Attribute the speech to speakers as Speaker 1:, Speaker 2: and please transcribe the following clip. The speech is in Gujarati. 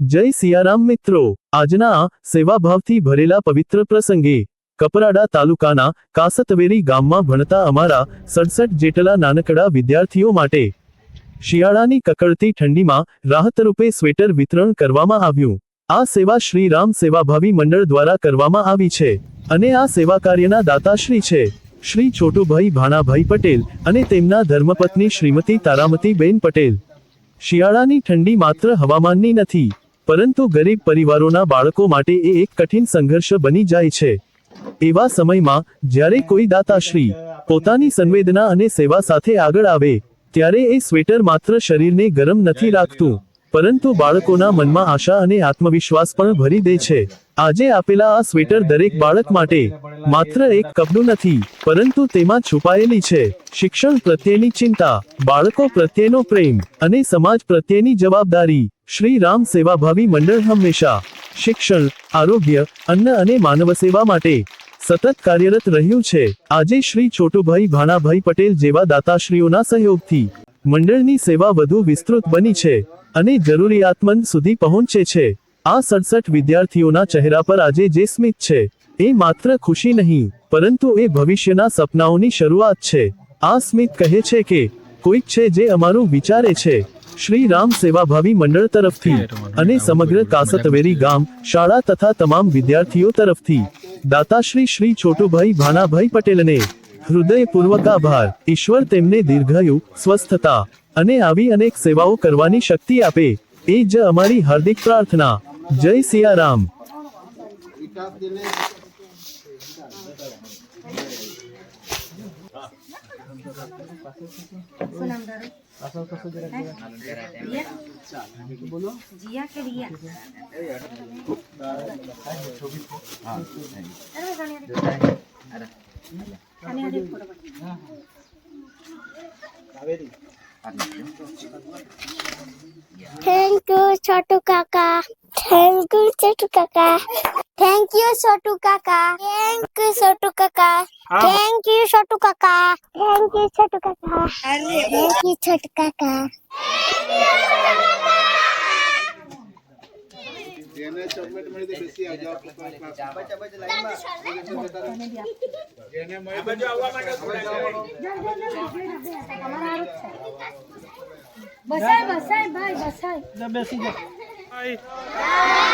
Speaker 1: જય સિયારામ મિત્રો. આજના સેવાભાવથી ભરેલા પવિત્ર પ્રસંગે કપરાડા તાલુકાના કાસતવેરી ગામમાં ભણતા અમારા સડસઠ જેટલા નાનકડા વિદ્યાર્થીઓ માટે શિયાળાની કકડતી ઠંડીમાં રાહતરૂપે સ્વેટર વિતરણ કરવામાં આવ્યું. આ સેવા શ્રી રામ સેવાભાવી મંડળ દ્વારા કરવામાં આવી છે અને આ સેવા કાર્યના દાતાશ્રી છે શ્રી છોટુભાઈ ભાણાભાઈ પટેલ અને તેમના ધર્મપત્ની શ્રીમતી તારામતીબેન પટેલ. શિયાળાની ઠંડી માત્ર હવામાનની નથી પરંતુ ગરીબ પરિવારોના બાળકો માટે એ એક કઠિન સંઘર્ષ બની જાય છે. એવા સમયમાં, જ્યારે કોઈ દાતાશ્રી પોતાની સંવેદના અને સેવા સાથે આગળ આવે, ત્યારે એ સ્વેટર માત્ર શરીરને ગરમ નથી રાખતું. પરંતુ બાળકોના મનમાં આશા અને આત્મવિશ્વાસ પણ ભરી દે છે. આજે આપેલા આ સ્વેટર દરેક બાળક માટે માત્ર એક કપડું નથી, પરંતુ તેમાં છુપાયેલી છે. શિક્ષણ પ્રત્યેની ચિંતા, બાળકો પ્રત્યેનો પ્રેમ અને સમાજ પ્રત્યેની જવાબદારી. શ્રી રામ સેવાભાવી મંડળ હંમેશા શિક્ષણ, આરોગ્ય, અન્ન અને માનવ સેવા માટે સતત કાર્યરત રહ્યું છે. આજે શ્રી છોટુભાઈ ભાણાભાઈ પટેલ જેવા દાતાશ્રીઓના સહયોગથી મંડળની સેવા વધુ વિસ્તૃત બની છે. અને જરૂરિયાતમંદ સુધી પહોંચે છે. આ સડસઠ વિદ્યાર્થીઓના ચહેરા પર આજે જે સ્મિત છે, એ માત્ર ખુશી નહીં, પરંતુ એ ભવિષ્યના સપનાઓની શરૂઆત છે. આ સ્મિત કહે છે કે, કોઈક છે જે અમારું વિચારે છે. શ્રી રામ સેવાભાવી મંડળ તરફથી અને સમગ્ર કાસતવેરી ગામ, શાળા તથા તમામ વિદ્યાર્થીઓ તરફથી. દાતાશ્રી શ્રી છોટુભાઈ ભાનાભાઈ પટેલને હૃદયપૂર્વક આભાર. ઈશ્વર તેમને દીર્ઘાયુ, સ્વસ્થતા અને આવી અનેક સેવાઓ કરવાની શક્તિ આપે એ જ અમારી હાર્દિક પ્રાર્થના જય સિયારામ
Speaker 2: શું નામ તારું હે? રિયા? थैंक यू छोटू काका थैंक यू छोटू काका थैंक यू
Speaker 3: छोटू काका थैंक यू छोटू काका थैंक यू छोटू काका थैंक यू छोटू काका थैंक यू छोटू काका ಏನೇ ಚಾಕ್ಲೇಟ್ ಮಾಡಿದ್ರೆ ಬಿಸಿ ಏನೇ ಮಾಡಿ Thank you, Chotu Kaka.
Speaker 4: જેને ચોકલેટ મળી તો બેસી આવજો જેને મળી
Speaker 2: બસાય બસાય ભાઈ બસાય